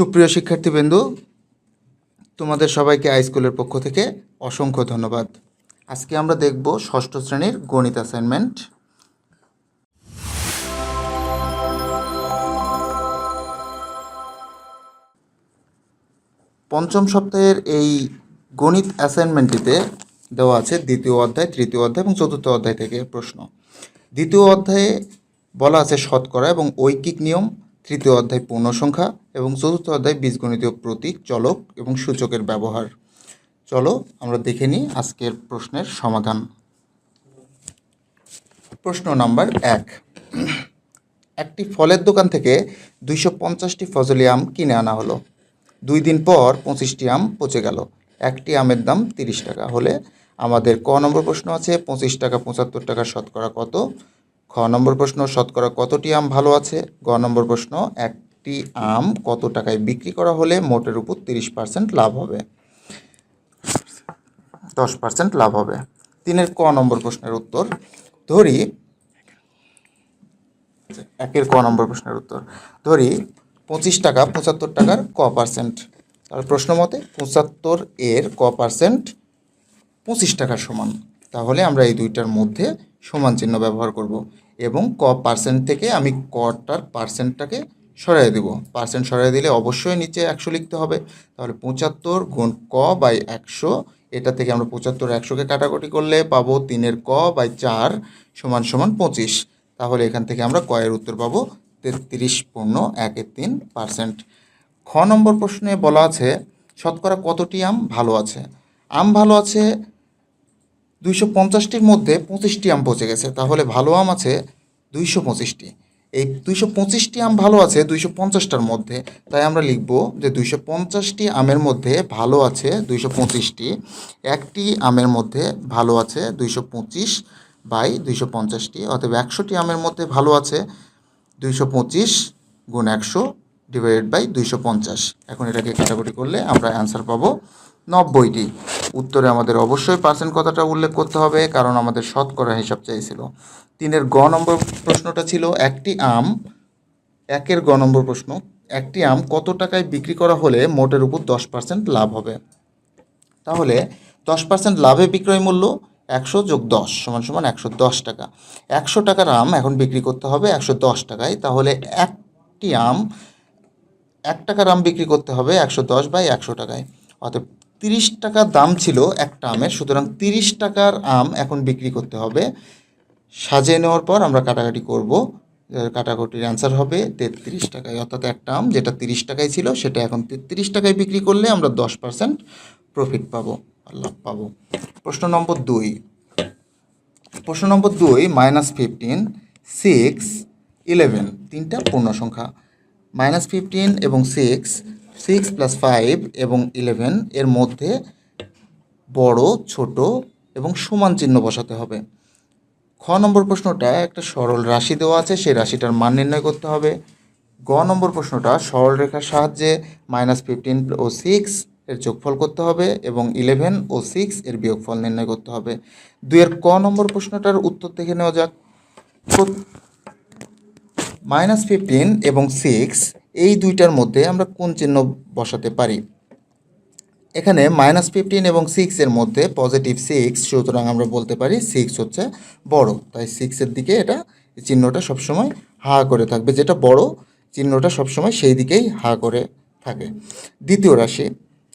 সুপ্রিয় শিক্ষার্থীবৃন্দু, তোমাদের সবাইকে স্কুলের পক্ষ থেকে অসংখ্য ধন্যবাদ। আজকে আমরা দেখব ষষ্ঠ শ্রেণির গণিত অ্যাসাইনমেন্ট পঞ্চম সপ্তাহের এই গণিত অ্যাসাইনমেন্টটিতে দেওয়া আছে দ্বিতীয় অধ্যায়, তৃতীয় অধ্যায় এবং চতুর্থ অধ্যায় থেকে প্রশ্ন। দ্বিতীয় অধ্যায়ে বলা আছে শতকরা এবং ঐকিক নিয়ম। তৃতীয় অধ্যায় পূর্ণসংখ্যা এবং চতুর্থ অধ্যায় বীজগণিতীয় প্রতীক চলক এবং সূচকের ব্যবহার। চলো আমরা দেখে নিই আজকের প্রশ্নের সমাধান। প্রশ্ন নাম্বার এক। একটি ফলের দোকান থেকে দুইশো পঞ্চাশটি ফজলি আম কিনে আনা হলো। দুই দিন পর পঁচিশটি আম পচে গেল। একটি আমের দাম তিরিশ টাকা। হলে আমাদের ক নম্বর প্রশ্ন আছে, পঁচিশ টাকা পঁচাত্তর টাকা শতকরা কত? খ নম্বর প্রশ্ন, শতকরা কতটি আম ভালো আছে? গ নম্বর প্রশ্ন, একটি আম কত টাকায় বিক্রি করা হলে মোটের উপর তিরিশ পার্সেন্ট লাভ হবে? দশ পার্সেন্ট লাভ হবে। তিনের ক নম্বর প্রশ্নের উত্তর, ধরি, একের ক নম্বর প্রশ্নের উত্তর, ধরি পঁচিশ টাকা, পঁচাত্তর টাকার ক পার্সেন্ট। তার প্রশ্ন মতে পঁচাত্তর এর ক পার্সেন্ট পঁচিশ টাকার সমান। তাহলে আমরা এই দুইটার মধ্যে সমান চিহ্ন ব্যবহার করব এবং ক পার্সেন্ট থেকে আমি কটার পার্সেন্টটাকে সরাই দেব। পার্সেন্ট সরাই দিলে অবশ্যই নিচে একশো লিখতে হবে। তাহলে পঁচাত্তর গুণ ক বাই একশো, এটা থেকে আমরা পঁচাত্তর একশোকে কাটাকুটি করলে পাবো তিনের ক বাই চার সমান সমান পঁচিশ। তাহলে এখান থেকে আমরা কয়ের উত্তর পাবো তেত্রিশ পূর্ণ একের তিন পার্সেন্ট খ নম্বর প্রশ্নে বলা আছে, শতকরা কতটি আম ভালো আছে? আম ভালো আছে দুইশো পঞ্চাশটির মধ্যে পঁচিশটি আম পচে গেছে। তাহলে ভালো আম আছে দুইশো পঁচিশটি। এই দুইশো পঁচিশটি আম ভালো আছে দুইশো পঞ্চাশটার মধ্যে। তাই আমরা লিখব যে দুইশো পঞ্চাশটি আমের মধ্যে ভালো আছে দুইশো পঁচিশটি। একটি আমের মধ্যে ভালো আছে দুইশো পঁচিশ বাই দুইশো পঞ্চাশটি। অতএব একশোটি আমের মধ্যে ভালো আছে দুইশো পঁচিশ গুণ একশো ডিভাইডেড বাই দুইশো পঞ্চাশ। এখন এটাকে কাটাকুটি করলে আমরা অ্যান্সার পাবো নব্বইটি। উত্তরে আমাদের অবশ্যই পার্সেন্ট কথাটা উল্লেখ করতে হবে, কারণ আমাদের শতকরা হিসাব চাইছিল। তিনের গ নম্বর প্রশ্নটা ছিল, একটি আম, একের গ নম্বর প্রশ্ন, একটি আম কত টাকায় বিক্রি করা হলে মোটের উপর দশ পার্সেন্ট লাভ হবে? তাহলে দশ পার্সেন্ট লাভে বিক্রয় মূল্য একশো যোগ দশ সমান সমান একশো দশ টাকা। একশো টাকার আম এখন বিক্রি করতে হবে একশো দশ টাকায়, তাহলে একটি আম, এক টাকার আম বিক্রি করতে হবে একশো দশ বাই একশো টাকায়। অতএব তিরিশ টাকা দাম ছিল একটা আমের, সুতরাং তিরিশ টাকার আম এখন বিক্রি করতে হবে। সাজিয়ে নেওয়ার পর আমরা কাটাকাটি করব। কাটাকুটির অ্যান্সার হবে তেত্রিশ টাকায়। অর্থাৎ একটা আম যেটা তিরিশ টাকায় ছিল, সেটা এখন তেত্রিশ টাকায় বিক্রি করলে আমরা দশ পার্সেন্ট প্রফিট পাবো লাভ পাবো। প্রশ্ন নম্বর দুই। প্রশ্ন নম্বর দুই মাইনাস ফিফটিন সিক্স ইলেভেন তিনটা পূর্ণ সংখ্যা মাইনাস ফিফটিন এবং সিক্স সিক্স প্লাস ফাইভ এবং ইলেভেন এর মধ্যে বড়, ছোট এবং সমান চিহ্ন বসাতে হবে। খ নম্বর প্রশ্নটা একটা সরল রাশি দেওয়া আছে, সেই রাশিটার মান নির্ণয় করতে হবে। গ নম্বর প্রশ্নটা সরল রেখার সাহায্যে মাইনাস ফিফটিন ও সিক্স এর যোগফল করতে হবে এবং ইলেভেন ও সিক্স এর বিয়োগফল নির্ণয় করতে হবে। দুইয়ের ক নম্বর প্রশ্নটার উত্তর দেখে নেওয়া যাক। মাইনাস ফিফটিন এবং সিক্স এই দুইটার মধ্যে আমরা কোন চিহ্ন বসাতে পারি? এখানে মাইনাস ফিফটিন এবং সিক্সের মধ্যে পজিটিভ সিক্স সুতরাং আমরা বলতে পারি সিক্স হচ্ছে বড়। তাই সিক্সের দিকে এটা চিহ্নটা সবসময় হা করে থাকবে। যেটা বড়, চিহ্নটা সবসময় সেই দিকেই হা করে থাকে। দ্বিতীয় রাশি।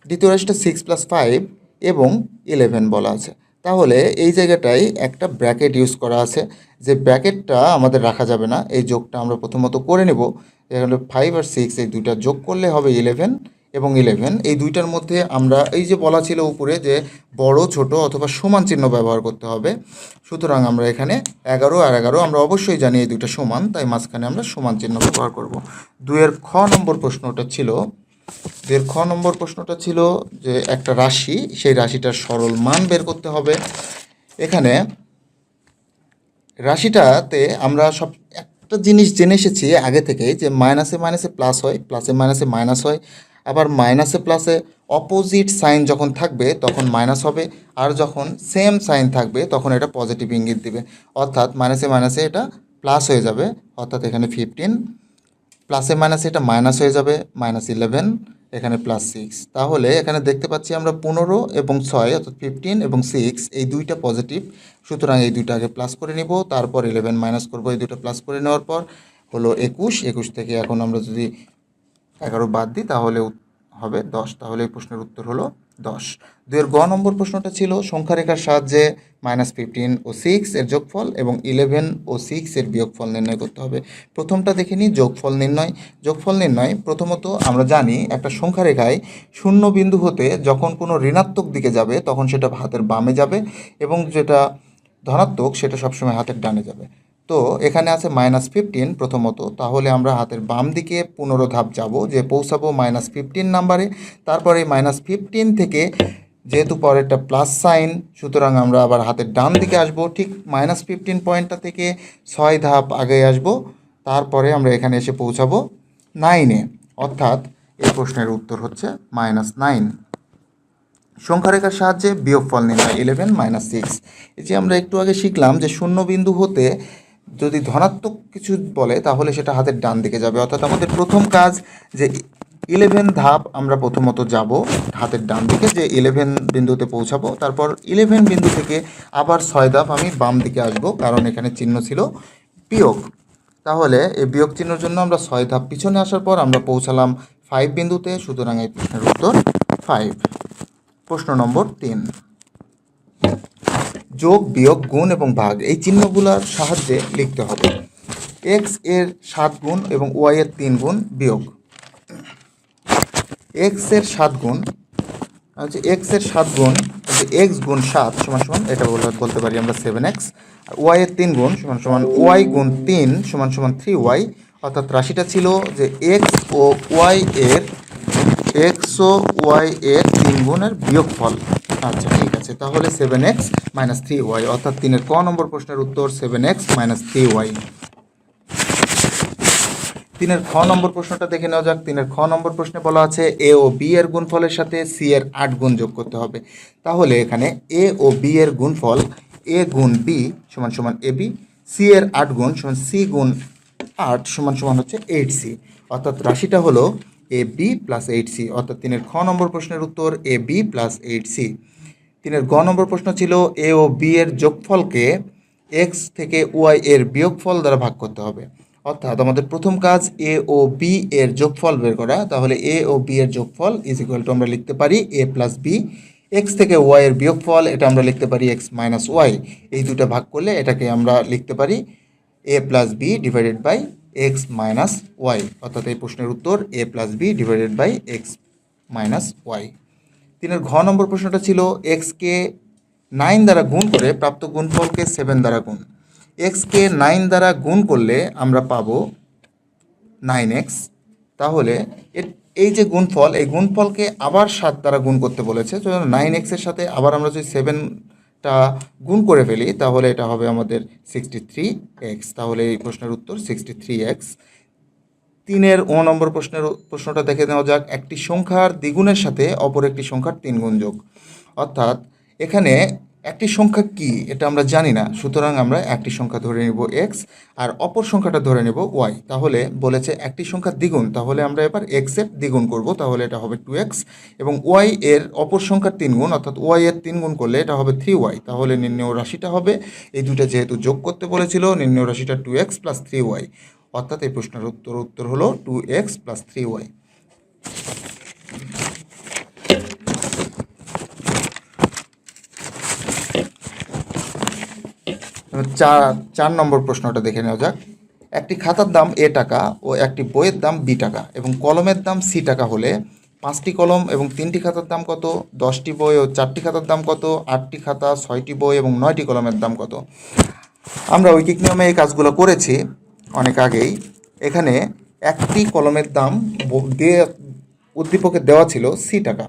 দ্বিতীয় রাশিটা সিক্স প্লাস ফাইভ এবং ইলেভেন বলা আছে। তাহলে এই জায়গাটায় একটা ব্র্যাকেট ইউজ করা আছে। যে ব্র্যাকেটটা আমাদের রাখা যাবে না, এই যোগটা আমরা প্রথমত করে নেব। এখানে ফাইভ আর সিক্স এই দুইটা যোগ করলে হবে ইলেভেন এবং ইলেভেন এই দুইটার মধ্যে আমরা, এই যে বলা ছিল উপরে যে বড়, ছোট অথবা সমান চিহ্ন ব্যবহার করতে হবে। সুতরাং আমরা এখানে এগারো আর এগারো, আমরা অবশ্যই জানি এই দুইটা সমান, তাই মাঝখানে আমরা সমান চিহ্ন ব্যবহার করব। দুইয়ের খ নম্বর প্রশ্নটা ছিল দুইয়ের খ নম্বর প্রশ্নটা ছিল যে একটা রাশি, সেই রাশিটার সরল মান বের করতে হবে। এখানে রাশিটাতে আমরা সব একটা জিনিস জেনে এসেছি আগে থেকে যে মাইনাসে মাইনাসে প্লাস হয়, প্লাসে মাইনাসে মাইনাস হয়। আবার মাইনাসে প্লাসে অপোজিট সাইন যখন থাকবে তখন মাইনাস হবে, আর যখন সেম সাইন থাকবে তখন এটা পজিটিভ ইঙ্গিত দিবে। অর্থাৎ মাইনাসে মাইনাসে এটা প্লাস হয়ে যাবে, অর্থাৎ এখানে ফিফটিন প্লাসে মাইনাসে এটা মাইনাস হয়ে যাবে মাইনাস ইলেভেন এখানে প্লাস সিক্স তাহলে এখানে দেখতে পাচ্ছি আমরা পনেরো এবং ছয়, অর্থাৎ ফিফটিন এবং সিক্স এই দুইটা পজিটিভ সুতরাং এই দুইটা আগে প্লাস করে নিব, তারপর ইলেভেন মাইনাস করব, এই দুটো প্লাস করে নেওয়ার পর হলো একুশ। একুশ থেকে এখন আমরা যদি এগারো বাদ দিই, তাহলে হবে দশ। তাহলে এই প্রশ্নের উত্তর হলো দশ। দুয়ের গ নম্বর প্রশ্নটা ছিল সংখ্যা রেখার সাহায্যে মাইনাস ফিফটিন ও সিক্স এর যোগফল এবং ইলেভেন ও সিক্স এর বিয়োগফল নির্ণয় করতে হবে। প্রথমটা দেখে নিই, যোগফল নির্ণয়। যোগফল নির্ণয়, প্রথমত আমরা জানি একটা সংখ্যা রেখায় শূন্য বিন্দু হতে যখন কোনো ঋণাত্মক দিকে যাবে, তখন সেটা হাতের বামে যাবে এবং যেটা ধনাত্মক সেটা সবসময় হাতের ডানে যাবে। তো এখানে আছে মাইনাস ফিফটিন প্রথমত। তাহলে আমরা হাতের বাম দিকে পনেরো ধাপ যাব, যে পৌঁছাবো মাইনাস ফিফটিন নাম্বারে তারপরে মাইনাস ফিফটিন থেকে যেহেতু পরেরটা প্লাস সাইন সুতরাং আমরা আবার হাতের ডান দিকে আসব, ঠিক মাইনাস ফিফটিন পয়েন্টটা থেকে ছয় ধাপ আগে আসব। তারপরে আমরা এখানে এসে পৌঁছাবো নাইনে অর্থাৎ এই প্রশ্নের উত্তর হচ্ছে মাইনাস নাইন সংখ্যারেখার সাহায্যে বিয়োগফল নির্ণয় ইলেভেন মাইনাস সিক্স এই যে আমরা একটু আগে শিখলাম যে শূন্য বিন্দু হতে যদি ধনাত্মক কিছু বলে, তাহলে সেটা হাতের ডান দিকে যাবে। অর্থাৎ আমাদের প্রথম কাজ যে ইলেভেন ধাপ আমরা প্রথমত যাব হাতের ডান দিকে, যে ইলেভেন বিন্দুতে পৌঁছাবো। তারপর ইলেভেন বিন্দু থেকে আবার ছয় ধাপ আমি বাম দিকে আসব, কারণ এখানে চিহ্ন ছিল বিয়োগ। তাহলে এই বিয়োগ চিহ্নের জন্য আমরা ছয় ধাপ পিছনে আসার পর আমরা পৌঁছালাম ফাইভ বিন্দুতে, সুতরাং এই প্রশ্নের উত্তর ফাইভ প্রশ্ন নম্বর তিন। যোগ, বিয়োগ, গুণ এবং ভাগ এই চিহ্নগুলোর সাহায্যে লিখতে হবে। এক্সের সাত গুণ এবং ওয়াই এর তিন গুণ বিয়োগ। এক্সের সাত গুণ হচ্ছে এক্সের সাত গুণ এক্স গুণ সাত সমান সমান, এটা বলে বলতে পারি আমরা সেভেন এক্স ওয়াই এর তিন গুণ সমান সমান ওয়াই গুণ তিন সমান সমান থ্রি ওয়াই অর্থাৎ রাশিটা ছিল যে এক্স ও ওয়াই এর এক্স ও ওয়াই এর তিন গুণের বিয়োগফল। আচ্ছা ঠিক আছে। তাহলে seven X minus three Y অর্থাৎ তিনের ক নম্বর প্রশ্নের উত্তর seven X minus three Y তিনের খ নম্বর প্রশ্নটা দেখে নেওয়া যাক। তিনের খ নম্বর প্রশ্নে বলা আছে এ ও বি এর গুণফলের সাথে সি এর আট গুণ যোগ করতে হবে। তাহলে এখানে এ ও বি এর গুণফল এ গুণ বি সমান সমান এ বি সি এর আট গুণ সমান সি গুণ আট সমান সমান হচ্ছে এইট সি অর্থাৎ রাশিটা হলো A B plus eight C অর্থাৎ তিনের খ নম্বর প্রশ্নের উত্তর A B plus eight C তিনের গ নম্বর প্রশ্ন ছিল এ ও বি এর যোগফলকে এক্স থেকে ওয়াই এর বিয়োগফল দ্বারা ভাগ করতে হবে। অর্থাৎ আমাদের প্রথম কাজ এ ও বি এর যোগফল বের করা, তাহলে এ ও বি এর যোগফল ইজ ইকুয়াল টু আমরা লিখতে পারি এ প্লাস বি এক্স থেকে ওয়াই এর বিয়োগফল, এটা আমরা লিখতে পারি এক্স মাইনাস ওয়াই এই দুটো ভাগ করলে এটাকে আমরা লিখতে পারি A plus B divided by X minus Y. অর্থাৎ এই প্রশ্নের উত্তর A plus B divided by X minus Y. তিনের ঘ নম্বর প্রশ্নটা ছিল এক্সকে নাইন দ্বারা গুণ করে প্রাপ্ত গুণফলকে সেভেন দ্বারা গুণ। এক্সকে নাইন দ্বারা গুণ করলে আমরা পাবো নাইন এক্স। তাহলে এই যে গুণফল, এই গুণফলকে আবার সাত দ্বারা গুণ করতে বলেছে নাইন এক্সের সাথে আবার আমরা যদি সেভেনটা গুণ করে ফেলি, তাহলে এটা হবে আমাদের সিক্সটি থ্রি এক্স তাহলে এই প্রশ্নের উত্তর সিক্সটি থ্রি এক্স তিনের ও নম্বর প্রশ্নের প্রশ্নটা দেখে নেওয়া যাক। একটি সংখ্যার দ্বিগুণের সাথে অপর একটি সংখ্যার তিন গুণ যোগ। অর্থাৎ এখানে একটি সংখ্যা কি এটা আমরা জানি না, সুতরাং আমরা একটি সংখ্যা ধরে নেব এক্স আর অপর সংখ্যাটা ধরে নেব ওয়াই তাহলে বলেছে একটি সংখ্যা দ্বিগুণ, তাহলে আমরা এবার এক্সের দ্বিগুণ করব, তাহলে এটা হবে টু এক্স এবং ওয়াই এর অপর সংখ্যার তিন গুণ অর্থাৎ ওয়াই এর তিন গুণ করলে এটা হবে থ্রি ওয়াই তাহলে নির্ণয় রাশিটা হবে, এই দুইটা যেহেতু যোগ করতে বলেছিল, নির্ণয় রাশিটা two X plus three Y অর্থাৎ এই প্রশ্নের উত্তর উত্তর হলো two X plus three Y চার চার নম্বর প্রশ্নটা দেখে নেওয়া যাক। একটি খাতার দাম এ টাকা ও একটি বইয়ের দাম বি টাকা এবং কলমের দাম সি টাকা হলে পাঁচটি কলম এবং তিনটি খাতার দাম কত, দশটি বই ও চারটি খাতার দাম কত, আটটি খাতা, ছয়টি বই এবং নয়টি কলমের দাম কত? আমরা ঐকিক নিয়মে এই কাজগুলো করেছি অনেক আগেই। এখানে একটি কলমের দাম দিয়ে উদ্দীপকে দেওয়া ছিল সি টাকা।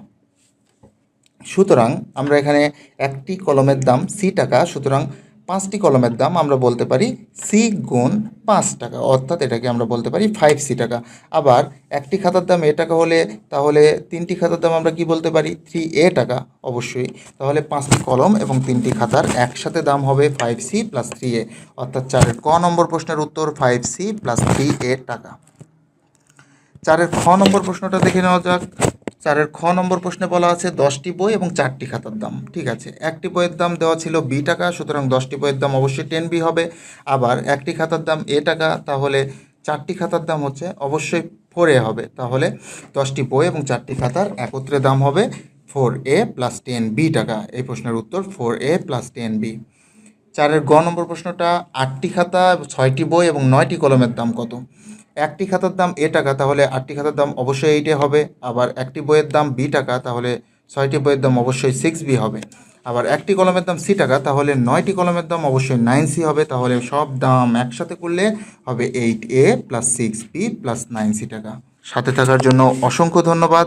সুতরাং আমরা এখানে একটি কলমের দাম সি টাকা, সুতরাং পাঁচটি কলমের দাম আমরা বলতে পারি সি গুণ পাঁচ টাকা, অর্থাৎ এটাকে আমরা বলতে পারি ফাইভ সি টাকা। আবার একটি খাতার দাম এ টাকা হলে, তাহলে তিনটি খাতার দাম আমরা কি বলতে পারি? থ্রি এ টাকা, অবশ্যই। তাহলে পাঁচটি কলম এবং তিনটি খাতার একসাথে দাম হবে five C plus three A অর্থাৎ চারের ক নম্বর প্রশ্নের উত্তর five C plus three A টাকা। চারের খ নম্বর প্রশ্নটা দেখে নেওয়া যাক। চারের খ নম্বর প্রশ্নে বলা আছে দশটি বই এবং চারটি খাতার দাম। ঠিক আছে? একটি বইয়ের দাম দেওয়া ছিল বি টাকা, সুতরাং দশটি বইয়ের দাম অবশ্যই টেন বি হবে। আবার একটি খাতার দাম এ টাকা, তাহলে চারটি খাতার দাম হচ্ছে অবশ্যই ফোর এ হবে। তাহলে দশটি বই এবং চারটি খাতার একত্রে দাম হবে four A plus ten B টাকা। এই প্রশ্নের উত্তর four A plus ten B চারের গ নম্বর প্রশ্নটা আটটি খাতা, ছয়টি বই এবং নয়টি কলমের দাম কত? একটি খাতার দাম এ টাকা, তাহলে আটটি খাতার দাম অবশ্যই এইটে হবে। আবার একটি বইয়ের দাম বি টাকা, তাহলে ছয়টি বইয়ের দাম অবশ্যই সিক্স বি হবে। আবার একটি কলমের দাম সি টাকা, তাহলে নয়টি কলমের দাম অবশ্যই নাইন সি হবে। তাহলে সব দাম একসাথে করলে হবে eight A plus six B plus nine C টাকা। সাথে থাকার জন্য অসংখ্য ধন্যবাদ।